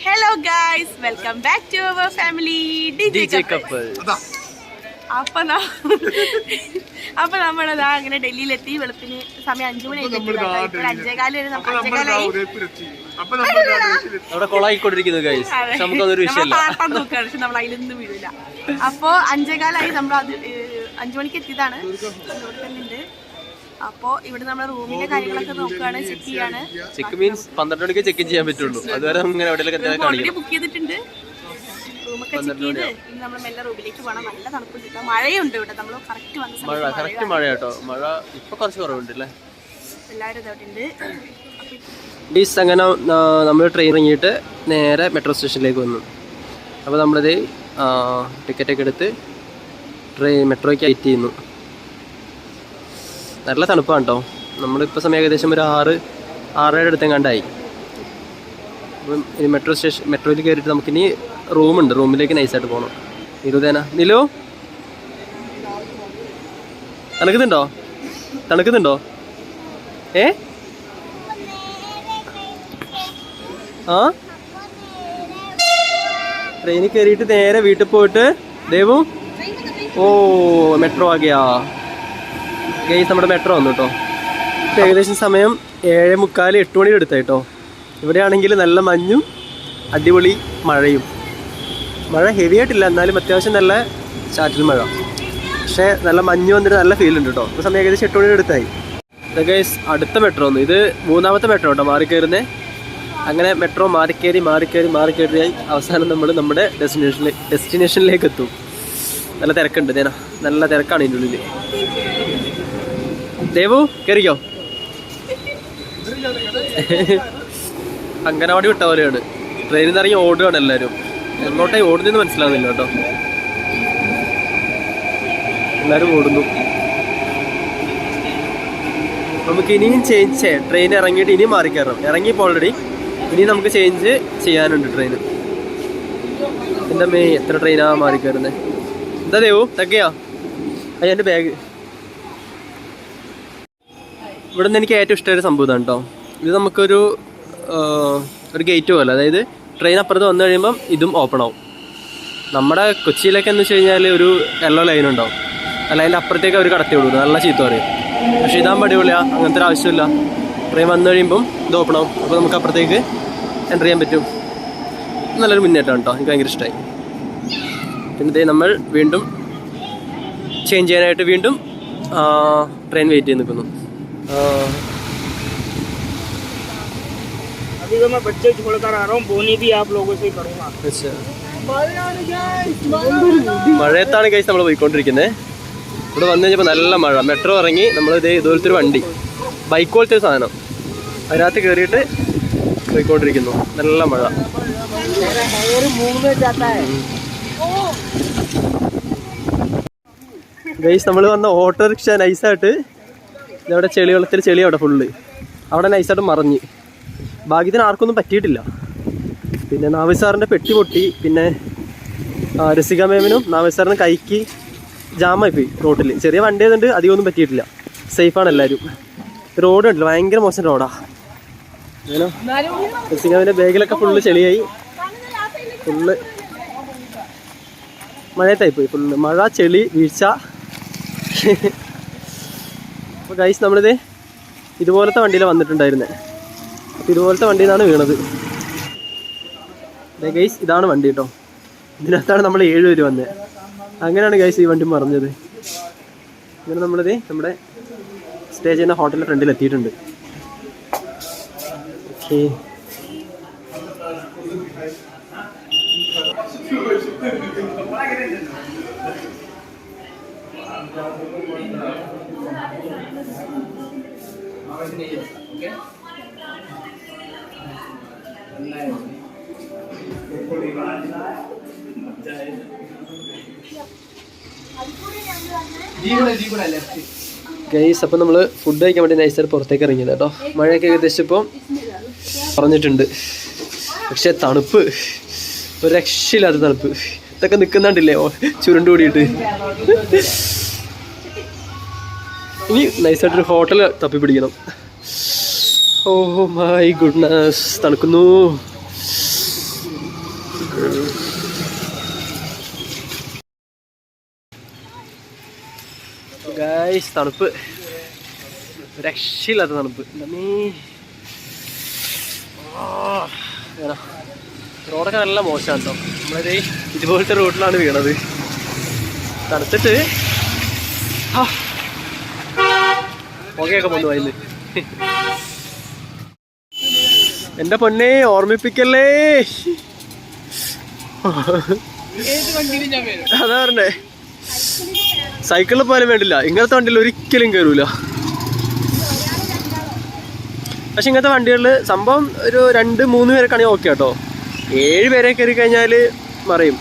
Hello guys welcome back to our family DJ couple അപ്പൊ അപ്പൊ നമ്മളതാ അങ്ങനെ ഡൽഹിയിലെത്തി വെളുപ്പിന് സമയം അഞ്ചു മണി ഇപ്പോൾ അഞ്ചേകാൽ വരെ നമുക്ക് അഞ്ചേകാലായി പാട്ടാൻ നോക്കുകയാണ് പക്ഷെ നമ്മൾ അതിലൊന്നും വീഴില്ല അപ്പൊ അഞ്ചേകാലായി നമ്മൾ അത് അഞ്ചു മണിക്ക് എത്തിയതാണ്. അപ്പോ ഇവിടെ നമ്മുടെ റൂമിന്റെ കാര്യങ്ങളൊക്കെ നോക്കുകയാണ് ചെക്ക് ചെയ്യാണ്. ചെക്ക് മീൻസ് പന്ത്രണ്ട് മണിക്ക് ചെക്ക് ചെയ്യാൻ പറ്റുള്ളൂ. അതുവരെ നമുക്ക് എവിടെയെങ്കിലും ബുക്ക് ചെയ്തിട്ടുണ്ട്. റൂമൊക്കെ ചെക്ക് ചെയ്ത് ഇനി നമ്മൾ മെല്ലെ റൂമിലേക്ക് പോകണം. നല്ല തണുപ്പ് കിട്ടാം. മഴയുണ്ട് ഇവിടെ. നമ്മൾ കറക്റ്റ് വന്ന മഴ കറക്റ്റ് മഴ കേട്ടോ. മഴ ഇപ്പൊ കുറച്ച് കുറവുണ്ട് അല്ലേ എല്ലാവരും ഇതോട്ടുണ്ട് ഗൈസ് അങ്ങനെ നമ്മൾ ട്രെയിൻ ഇറങ്ങിയിട്ട് നേരെ മെട്രോ സ്റ്റേഷനിലേക്ക് വന്നു. അപ്പോൾ നമ്മളത് ടിക്കറ്റൊക്കെ എടുത്ത് ട്രെയിൻ മെട്രോയ്ക്ക് വെയിറ്റ് ചെയ്യുന്നു. നല്ല തണുപ്പാണ് കേട്ടോ നമ്മളിപ്പോൾ സമയം ഏകദേശം ഒരു ആറ് ആറര അടുത്തെങ്ങാണ്ടായി. അപ്പം ഇനി മെട്രോ സ്റ്റേഷൻ മെട്രോയിൽ കയറിയിട്ട് നമുക്കിനി റൂമുണ്ട് റൂമിലേക്ക് നൈസായിട്ട് പോകണം നിരുതേന നിലു തണുക്കുന്നുണ്ടോ? തണുക്കുന്നുണ്ടോ? ഏ? ആ? ട്രെയിനിൽ കയറിയിട്ട് നേരെ വീട്ടിൽ പോയിട്ട് ദേവു? ഓ മെട്രോ ആകിയാ. ഗൈസ് നമ്മുടെ മെട്രോ വന്നു കേട്ടോ ഏകദേശം സമയം ഏഴ് മുക്കാൽ എട്ട് മണി എടുത്ത കേട്ടോ ഇവിടെയാണെങ്കിൽ നല്ല മഞ്ഞും അടിപൊളി മഴയും. മഴ ഹെവി ആയിട്ടില്ല എന്നാലും അത്യാവശ്യം നല്ല ചാറ്റൽ മഴ. പക്ഷേ നല്ല മഞ്ഞ് വന്നിട്ട് നല്ല ഫീൽ ഉണ്ട് കേട്ടോ ഇപ്പോൾ സമയം ഏകദേശം എട്ട് മണി എടുത്തായി ഗൈസ് അടുത്ത മെട്രോ ഒന്ന് ഇത് മൂന്നാമത്തെ മെട്രോ കേട്ടോ മാറി കയറുന്നത് അങ്ങനെ മെട്രോ മാറിക്കയറി മാറിക്കയറി മാറിക്കയറിയായി അവസാനം നമ്മൾ നമ്മുടെ ഡെസ്റ്റിനേഷനിൽ ഡെസ്റ്റിനേഷനിലേക്ക് എത്തും. നല്ല തിരക്കുണ്ട് ദേന നല്ല തിരക്കാണ് ഇതിന്റെ ഉള്ളിൽ ദേവു കയറിക്കോ അങ്കനവാടി വിട്ട പോലെയാണ്. ട്രെയിനിൽ നിന്ന് ഇറങ്ങി ഓടുകയാണ് എല്ലാവരും എങ്ങോട്ടായി ഓടുന്നെന്ന് മനസ്സിലാവുന്നില്ല കേട്ടോ. എല്ലാവരും ഓടുന്നു. നമുക്ക് ഇനിയും ചേഞ്ച് ട്രെയിൻ ഇറങ്ങിയിട്ട് ഇനിയും മാറി കയറണം. ഇറങ്ങിയപ്പോൾ ഓൾറെഡി ഇനി നമുക്ക് ചേഞ്ച് ചെയ്യാനുണ്ട് ട്രെയിൻ എന്താ മേ എത്ര ട്രെയിനാണ് മാറി കയറുന്നത് എന്താ ദേവു തക്കയാ അയ്യ എന്റെ ബാഗ് ഇവിടെ നിന്ന് എനിക്ക് ഏറ്റവും ഇഷ്ടമായ സംഭവം ഇതാണ് കേട്ടോ ഇത് നമുക്കൊരു ഒരു ഗേറ്റ് പോലെ. അതായത് ട്രെയിൻ അപ്പുറത്ത് വന്നു കഴിയുമ്പം ഇതും ഓപ്പൺ ആവും. നമ്മുടെ കൊച്ചിയിലൊക്കെ എന്ന് വെച്ച് കഴിഞ്ഞാൽ ഒരു യെല്ലോ ലൈൻ ഉണ്ടാവും. അല്ല അതിന്റെ അപ്പുറത്തേക്ക് അവർ കടത്തി വിടും. നല്ല ചീത്ത പറയും. പക്ഷേ ഇതാകുമ്പോൾ അടിപൊളിയാണ് അങ്ങനത്തെ ഒരു ആവശ്യമില്ല. ട്രെയിൻ വന്നു കഴിയുമ്പം ഇത് ഓപ്പൺ ആവും. അപ്പോൾ നമുക്ക് അപ്പുറത്തേക്ക് എന്റർ ചെയ്യാൻ പറ്റും. നല്ലൊരു മുന്നേറ്റമാണ് കേട്ടോ എനിക്ക് ഭയങ്കര ഇഷ്ടമായി പിന്നെ ഇതേ നമ്മൾ വീണ്ടും ചേഞ്ച് ചെയ്യാനായിട്ട് വീണ്ടും ട്രെയിൻ വെയിറ്റ് ചെയ്ത് നിൽക്കുന്നു. अभी तो मैं बच्चे छोड़कर आ रहा हूँ बोनी भी आप लोगों से ही करूँगा अच्छा. മഴയത്താണ് കഴിച്ച് നമ്മൾ പോയിക്കൊണ്ടിരിക്കുന്നത് ഇവിടെ വന്നു കഴിഞ്ഞപ്പോൾ നല്ല മഴ മെട്രോ ഇറങ്ങി നമ്മൾ ഇതേ ഇതുപോലത്തെ ഒരു വണ്ടി ബൈക്ക് പോലത്തെ ഒരു സാധനം അതിനകത്ത് കയറിയിട്ട് പോയിക്കൊണ്ടിരിക്കുന്നു നല്ല മഴ मुंह में जाता है ഗൈസ് നമ്മൾ വന്ന ഓട്ടോറിക്ഷ നൈസായിട്ട് ഇതവിടെ ചെളി വെള്ളത്തിൽ ചെളി അവിടെ ഫുള്ള് അവിടെ നൈസായിട്ട് മറിഞ്ഞ്. ഭാഗ്യത്തിന് ആർക്കൊന്നും പറ്റിയിട്ടില്ല. പിന്നെ നാവിസാറിന്റെ പെട്ടി പൊട്ടി. പിന്നെ രസിക മേമിനും നാവിസ് സാറിന് കൈക്ക് ജാമായി പോയി റോട്ടിൽ ചെറിയ വണ്ടി ആയതുകൊണ്ട് അധികമൊന്നും പറ്റിയിട്ടില്ല. സേഫാണ് എല്ലാവരും റോഡ് ഉണ്ടല്ലോ ഭയങ്കര മോശം റോഡാ രസിക ബാഗിലൊക്കെ ഫുള്ള് ചെളിയായി. ഫുള്ള് മഴയത്തായി പോയി ഫുള്ള് മഴ ചെളി വീഴ്ച. അപ്പോൾ ഗൈസ് നമ്മളിത് ഇതുപോലത്തെ വണ്ടിയിൽ വന്നിട്ടുണ്ടായിരുന്നത് അപ്പോൾ ഇതുപോലത്തെ വണ്ടിയിൽ നിന്നാണ് വീണത് ഗൈസ് ഇതാണ് വണ്ടി കേട്ടോ ഇതിനകത്താണ് നമ്മൾ ഏഴ് പേര് വന്നത് അങ്ങനെയാണ് ഗൈസ് ഈ വണ്ടി മറിഞ്ഞത്. അങ്ങനെ നമ്മളിത് നമ്മുടെ സ്റ്റേ ചെയ്യുന്ന ഹോട്ടലിന്റെ ഫ്രണ്ടിൽ എത്തിയിട്ടുണ്ട്. ഓക്കേ. ഗൈസ് അപ്പം നമ്മൾ ഫുഡ് കഴിക്കാൻ വേണ്ടി നൈസായിട്ട് പുറത്തേക്ക് ഇറങ്ങിയത് കേട്ടോ മഴയൊക്കെ ഏകദേശം ഇപ്പം പറഞ്ഞിട്ടുണ്ട്. പക്ഷെ തണുപ്പ്. ഒരു രക്ഷയില്ലാത്ത തണുപ്പ്. ഇതൊക്കെ നിൽക്കുന്നുണ്ടില്ലേ ഓ ചുരുണ്ട് കൂടിയിട്ട്. ഇനി നൈസായിട്ടൊരു ഹോട്ടൽ തപ്പി പിടിക്കണം ഓ മൈ ഗുഡ്നസ് തണുക്കുന്നു. തണുപ്പ്. രക്ഷയില്ലാത്ത തണുപ്പ്. റോഡൊക്കെ നല്ല മോശമാണ് കേട്ടോ നമ്മളത് ഇതുപോലത്തെ റോഡിലാണ് വീണത്. തണുത്തിട്ട് ആ, പുകയൊക്കെ വന്നു അതിന് എന്റെ പൊന്നെ ഓർമ്മിപ്പിക്കല്ലേ? അതാ പറഞ്ഞേ. സൈക്കിളിൽ പോലും വേണ്ടില്ല. ഇങ്ങനത്തെ വണ്ടിയിൽ ഒരിക്കലും കയറൂല പക്ഷെ ഇങ്ങനത്തെ വണ്ടികളിൽ സംഭവം ഒരു രണ്ട് മൂന്ന് പേരൊക്കെയാണെങ്കിൽ ഓക്കെ കേട്ടോ ഏഴ് പേരെ കയറി കഴിഞ്ഞാൽ മറിയും.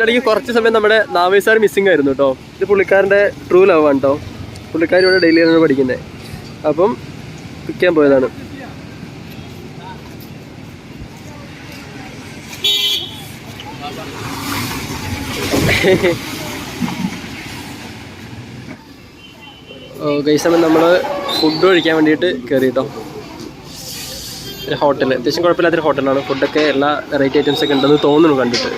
അതിനിടയ്ക്ക് കുറച്ച് സമയം നമ്മുടെ നാവേശ് സാർ മിസ്സിംഗ് ആയിരുന്നു കേട്ടോ ഇത് പുള്ളിക്കാരന്റെ ട്രൂ ലവ് ആണ് കേട്ടോ പുള്ളിക്കാരി ഇവിടെ ഡെയിലി ആണ് പഠിക്കുന്നത് അപ്പം പിക്കാൻ പോയതാണ്. ഓ ഗൈസമൻ നമ്മൾ ഫുഡ് കഴിക്കാൻ വേണ്ടിയിട്ട് കയറി കേട്ടോ ഒരു ഹോട്ടൽ അത്യാവശ്യം കുഴപ്പമില്ലാത്തൊരു ഹോട്ടലാണ് ഫുഡൊക്കെ എല്ലാ വെറൈറ്റി ഐറ്റംസൊക്കെ ഉണ്ടെന്ന് തോന്നുന്നു കണ്ടിട്ട്.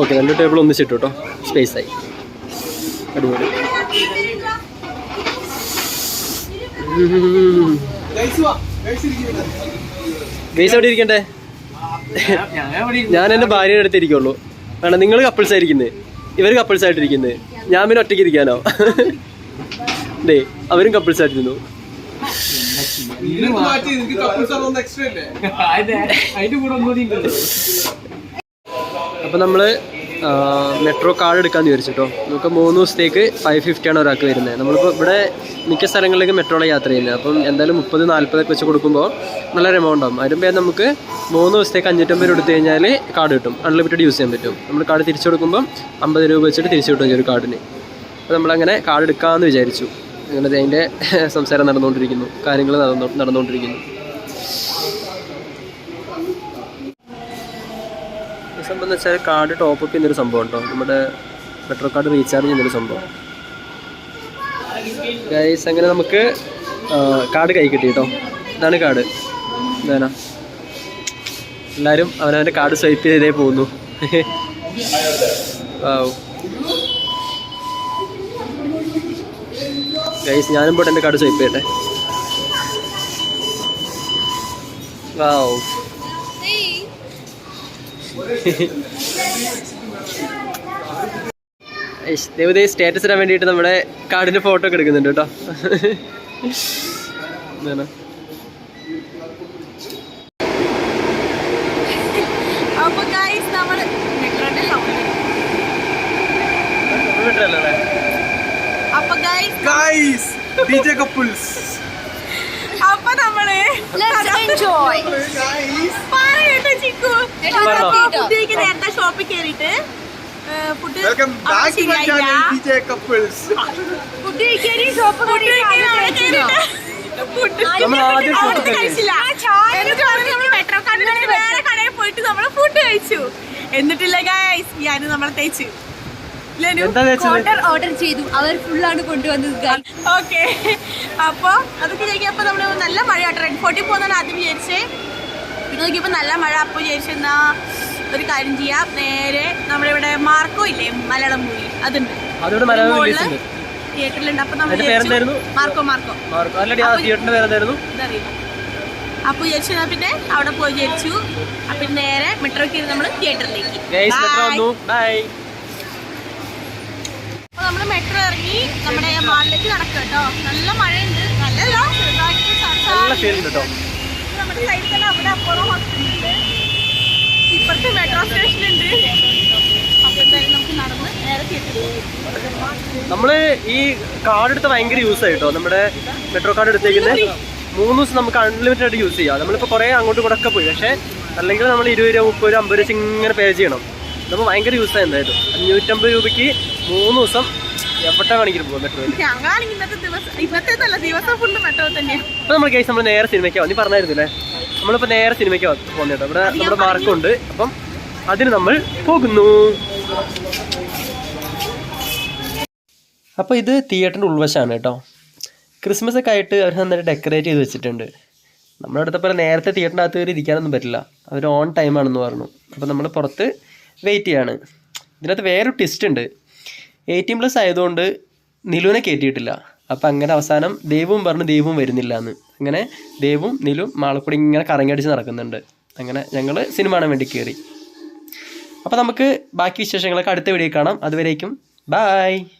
ഓക്കെ രണ്ട് ടേബിൾ ഒന്നിച്ചിട്ടു കേട്ടോ സ്പേസ് ആയി. അടിപൊളി. ഗൈസ് എവിടെ ഇരിക്കണ്ടേ? ഞാൻ എന്റെ ഭാര്യയുടെ അടുത്ത് ഇരിക്കുള്ളൂ. വേണം നിങ്ങൾ കപ്പിൾസ് ആയിരിക്കുന്നത് ഇവർ കപ്പിൾസ് ആയിട്ടിരിക്കുന്നത് ഞാൻ പിന്നെ ഒറ്റയ്ക്ക് ഇരിക്കാനോ ഡേ അവരും കപ്പിൾസ് ആയിട്ടിരുന്നു. അപ്പോൾ നമ്മൾ മെട്രോ കാർഡ് എടുക്കാൻ വിചാരിച്ചിട്ടോ. നമുക്ക് മൂന്ന് ദിവസത്തേക്ക് ഫൈവ് ഫിഫ്റ്റി ആണ് ഒരാൾക്ക് വരുന്നത് നമ്മളിപ്പോൾ ഇവിടെ മിക്ക സ്ഥലങ്ങളിലേക്ക് മെട്രോയിലെ യാത്ര ചെയ്യുന്നത് അപ്പം എന്തായാലും മുപ്പത് നാൽപ്പതൊക്കെ വെച്ച് കൊടുക്കുമ്പോൾ നല്ലൊരു എമൗണ്ട് ആവും. അതിന് പേര് നമുക്ക് മൂന്ന് ദിവസത്തേക്ക് അഞ്ഞൂറ്റമ്പത് രൂപ എടുത്തു കഴിഞ്ഞാൽ കാർഡ് കിട്ടും. അൺലിമിറ്റഡ് യൂസ് ചെയ്യാൻ പറ്റും. നമ്മൾ കാർഡ് തിരിച്ചു കൊടുക്കുമ്പോൾ അമ്പത് രൂപ വെച്ചിട്ട് തിരിച്ചു കിട്ടും ഈ ഒരു കാർഡിന് അപ്പോൾ നമ്മളങ്ങനെ കാർഡ് എടുക്കാമെന്ന് വിചാരിച്ചു. അങ്ങനെ അതിന്റെ സംസാരം നടന്നുകൊണ്ടിരിക്കുന്നു. കാര്യങ്ങൾ നടന്നു നടന്നുകൊണ്ടിരിക്കുന്നു. സംഭവം എന്ന് വെച്ചാൽ കാർഡ് ടോപ്പ് അപ്പ് ചെയ്യുന്നൊരു സംഭവം ഉണ്ടോ? നമ്മുടെ മെട്രോ കാർഡ് റീചാർജ് ചെയ്യുന്നൊരു സംഭവം. ഗൈസ് അങ്ങനെ നമുക്ക് കാർഡ് കൈ കിട്ടി കേട്ടോ ഇതാണ് കാർഡ്. ഇതാനാ എല്ലാവരും അവനവന്റെ കാർഡ് സ്വൈപ്പ് ചെയ്തേ പോകുന്നു. വാവ് ഗൈസ് ഞാനും പോട്ടെ എന്റെ കാർഡ് സ്വൈപ്പ് ചെയ്യട്ടെ. വാവ് സ്റ്റാറ്റസ് ഇടാൻ വേണ്ടിയിട്ട് നമ്മുടെ കാർഡിന്റെ ഫോട്ടോ ഒക്കെ എടുക്കുന്നുണ്ട് കേട്ടോ എന്താണ്? അപ്പൊ ഗൈസ് നമ്മൾ മെട്രോന്റെ സൗണ്ട് ഇവിടെയല്ലേ? അപ്പൊ ഗൈസ് ഗൈസ് ഡിജെ കപ്പിൾസ് അപ്പൊ നമ്മൾ. ഫുഡ് നേരത്തെ ഷോപ്പിൽ കയറിയിട്ട് food welcome back to my channel DJ couples food കഴിക്കാൻ ഷോപ്പ് നമ്മൾ ആദ്യം ഷോപ്പിൽ കയറി. കഴിച്ചില്ല. വേറെ കടയിൽ പോയിട്ട് നമ്മൾ ഫുഡ് കഴിച്ചു. എന്നിട്ടില്ല ഗൈസ് ഞാൻ നമ്മളെ തേച്ചു. ഓർഡർ ചെയ്തു. അവർ ഫുള്ളാണ് കൊണ്ടുവന്നത്. ഓക്കെ അപ്പൊ അതൊക്കെ കഴിക്കാൻ നമ്മൾ നല്ല മഴ കേട്ടോ റെഡ് ഫോർട്ടിൽ പോകുന്നതാണ് ആദ്യം വിചാരിച്ചേ. പിന്നെ നോക്കിയപ്പോ നല്ല മഴ. അപ്പോൾ വിചാരിച്ചെന്നാ ഒരു കാര്യം ചെയ്യാം. നേരെ നമ്മുടെ ഇവിടെ മാർക്കോ ഇല്ലേ? മലയാളം മൂവി അതുണ്ട്. തിയേറ്ററിലുണ്ട് അപ്പൊ നമ്മൾ? മാർക്കോ മാർക്കോ അപ്പൊ വിചാരിച്ചു പിന്നെ അവിടെ പോയി വിചാരിച്ചു. അപ്പൊ നേരെ മെട്രോക്ക് നമ്മൾ തിയേറ്ററിലേക്ക് മെട്രോ ബൈ മെട്രോ ഇറങ്ങി നമ്മുടെ മാളിലേക്ക് നടക്കുക കേട്ടോ. നല്ല മഴയുണ്ട്. നല്ലല്ല നമ്മുടെ സൈഡിൽ തന്നെ അവിടെ അപ്പുറം ഹോസ്പിറ്റലുണ്ട്. ഇപ്പുറത്ത് മെട്രോ തിയേറ്ററിൽ നമ്മൾ ഈ കാർഡ് എടുത്ത് ഭയങ്കര യൂസ് ആയിട്ടോ നമ്മുടെ മെട്രോ കാർഡ് എടുത്തേക്കുന്നത് മൂന്ന് ദിവസം നമുക്ക് അൺലിമിറ്റഡ് ആയിട്ട് യൂസ് ചെയ്യാം. നമ്മളിപ്പോൾ കുറേ അങ്ങോട്ടും കൂടെ ഒക്കെ പോയി. പക്ഷേ അല്ലെങ്കിൽ നമ്മൾ ഇരുപത് രൂപ മുപ്പത് രൂപ അമ്പത് രൂപ ഇങ്ങനെ പേ ചെയ്യണം. നമ്മൾ ഭയങ്കര യൂസ് ആയി എന്തായാലും. അഞ്ഞൂറ്റമ്പത് രൂപയ്ക്ക് മൂന്ന് ദിവസം എവിടെ വേണമെങ്കിലും പോകും മെട്രോയിൽ ഞങ്ങളാണെങ്കിൽ ഇന്നത്തെ ദിവസം ഇന്നത്തെ നല്ല ദിവസം ഫുള്ള് മെട്രോ തന്നെയാണ് അപ്പോൾ നമ്മൾ കേസ് നമ്മൾ നേരെ സിനിമയ്ക്ക് വന്നു. പറഞ്ഞായിരുന്നില്ലേ? നമ്മളിപ്പോ നേരെ സിനിമയ്ക്ക് പോകുന്നത് കേട്ടോ ഇവിടെ നമ്മുടെ മാർക്കുണ്ട് അപ്പം അതിന് നമ്മൾ പോകുന്നു. അപ്പോൾ ഇത് തിയേറ്ററിന്റെ ഉൾവശമാണ് കേട്ടോ. ക്രിസ്മസ് ഒക്കെ ആയിട്ട് അവർ നന്നായിട്ട് ഡെക്കറേറ്റ് ചെയ്ത് വെച്ചിട്ടുണ്ട്. നമ്മുടെ അടുത്ത പോലെ നേരത്തെ തിയേറ്ററിന്റെ അകത്ത് കയറി ഇരിക്കാനൊന്നും പറ്റില്ല. അവർ ഓൺ ടൈമാണെന്ന് പറഞ്ഞു. അപ്പോൾ നമ്മൾ പുറത്ത് വെയിറ്റ് ചെയ്യാണ്. ഇതിനകത്ത് വേറൊരു ട്വിസ്റ്റ് ഉണ്ട്. എയ്റ്റീൻ പ്ലസ് ആയതുകൊണ്ട് നിലുവിനെ കയറ്റിയിട്ടില്ല അപ്പം അങ്ങനെ അവസാനം ദേവും പറഞ്ഞ് ദേവും വരുന്നില്ല എന്ന് അങ്ങനെ ദേവും നിലും മാളക്കൂടി ഇങ്ങനെ കറങ്ങടിച്ച് നടക്കുന്നുണ്ട്. അങ്ങനെ ഞങ്ങൾ സിനിമ കാണാൻ വേണ്ടി കയറി അപ്പോൾ നമുക്ക് ബാക്കി വിശേഷങ്ങളൊക്കെ അടുത്ത വീഡിയോ കാണാം. അതുവരേക്കും ബായ്